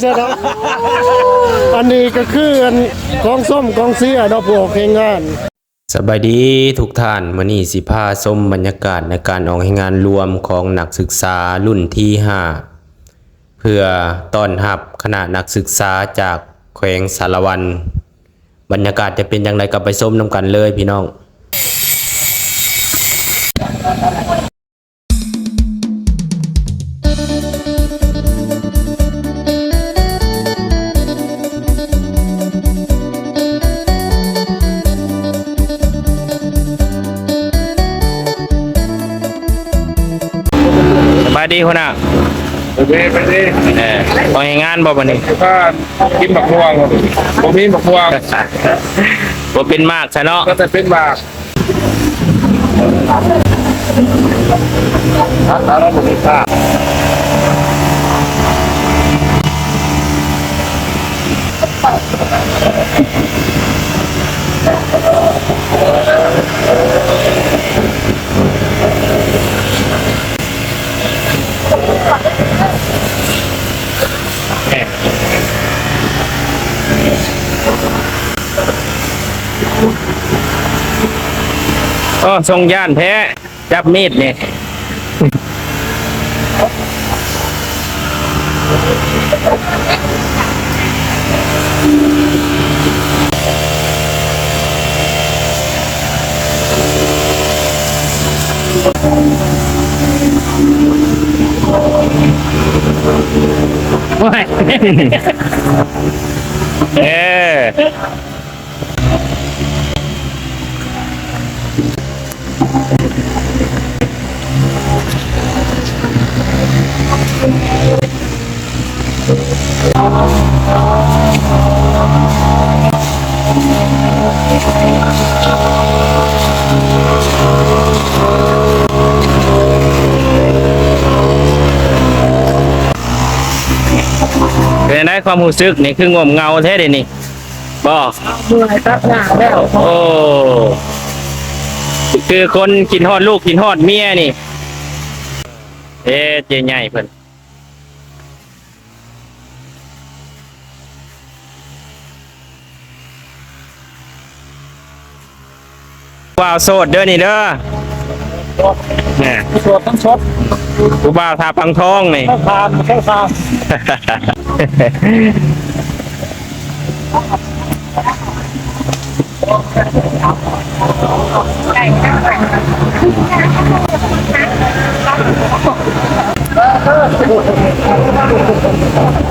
ใช่เนาะอันนี้ก็คืออันกองส้มกองเสียเนาะพวกเพลงงานสบายดีทุกท่านมื้อนี้สิพาชมบรรยากาศในการออกให้งานรวมของนักศึกษารุ่นที่ 5 เพื่อต้อนรับคณะนักศึกษาจากแขวงสารวัน บรรยากาศจะเป็นอย่างไรกับไปชมนํกันเลยพี่น้อง สบายดีคนน่ะโอเคไปดิเออออกให้งานบ่บัดนี้ถ้ากินบักม่วงผมมีบักม่วงบ่เป็นมากซะเนาะก็จะเป็นบากถ้าตาเราบุกตาโอ้ทรงย่านแท้จับมีดเนี่ยโอ้ยเออ เป็นได้ความรู้สึกนี่คืองมเงาแท้เดยวนี่บ่เหนื่อยตัดหน้าแล้วโอ้คือคนกินฮอดลูกกินฮอดเมียนี่ เอ๊ะเจใหญ่เพิ่น ว้าวโสดเด้อนี่เด้อเนี่ยตรวจทั้งชดกูบ่าวทาพังทองนี่เข้าคามเข้าคาม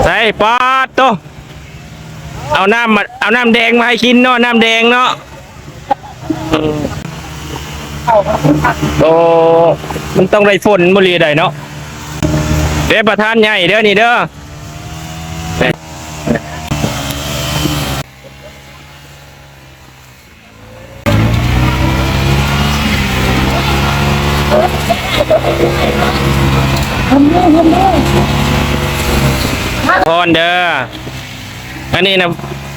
ใส่ปอดโตเอาน้ำมาเอาน้ำแดงมาให้กินเนาะน้ำแดงเนาะ โอ้มันต้องได้ฝนบุรีได้เนาะเด้ประธานใหญ่เด้อนี่เด้อพรเด้ออันนี้นะ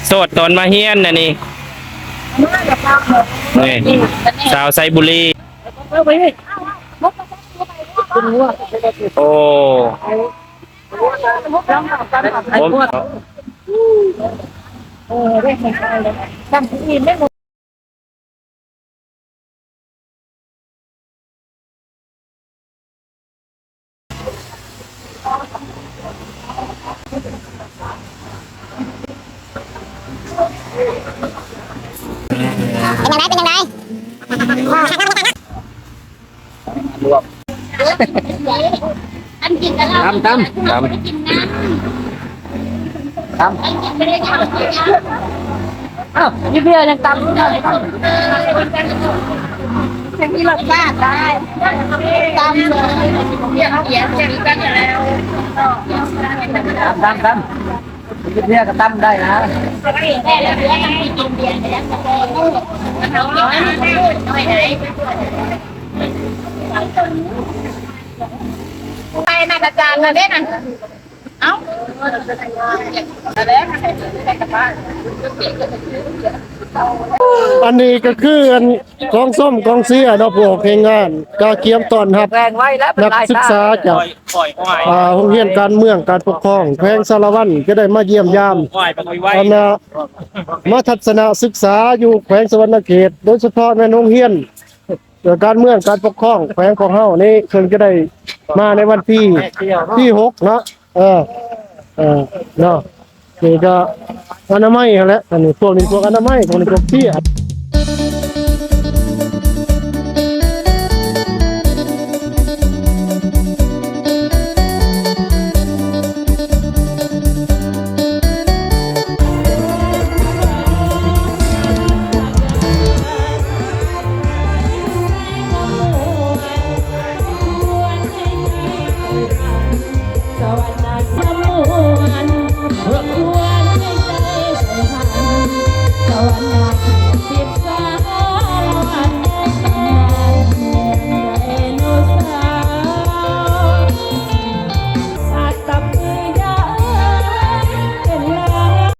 โสดตอนมาเฮียนนะนี่ นี่สาวไซบุรีโอ้ผม เออได้เหมือนกันเล ยังไงเป็นยังไงเป็นยังไงอันกินกันแล้วตำตำครับกินน้ตำอันกินไม่ได้ทำเลยอ้าวนี่เบียยังตำอยู่เลยจะมีรสชาติได้ตำเลยเยี่ยมเยี่ยมเจ๋งกันแล้วตำตำตำ นี่เบี้ยก็ตั้มได้นะได้แล้วได้กินเบียร์แล้วก็เอาน้อยน้อยไหนไปมาอาจารย์นะเด้นั่น อันนี้ก็คืออันกองส้มกองเสียเนาะพวกเพลงงานก็เกียมตอนครับ แรงไว้แล้วนักศึกษาจากอ่าโรงเรียนการเมืองการปกครองแขวงสารวัตรก็ได้มาเยี่ยมยามอันนะมาทัศนศึกษาอยู่แขวงสวรรณเขต โดยเฉพาะในโรงเรียนเกี่ยวกับการเมืองการปกครองแขวงของเฮานี่เพิ่นก็ได้มาในวันที่ที่หกเนาะเออ เออเนาะนี่ก็อนามัยนั่นแหละอันนี้พวกนี้พวกอนามัยพวกนี้พวกเที่ย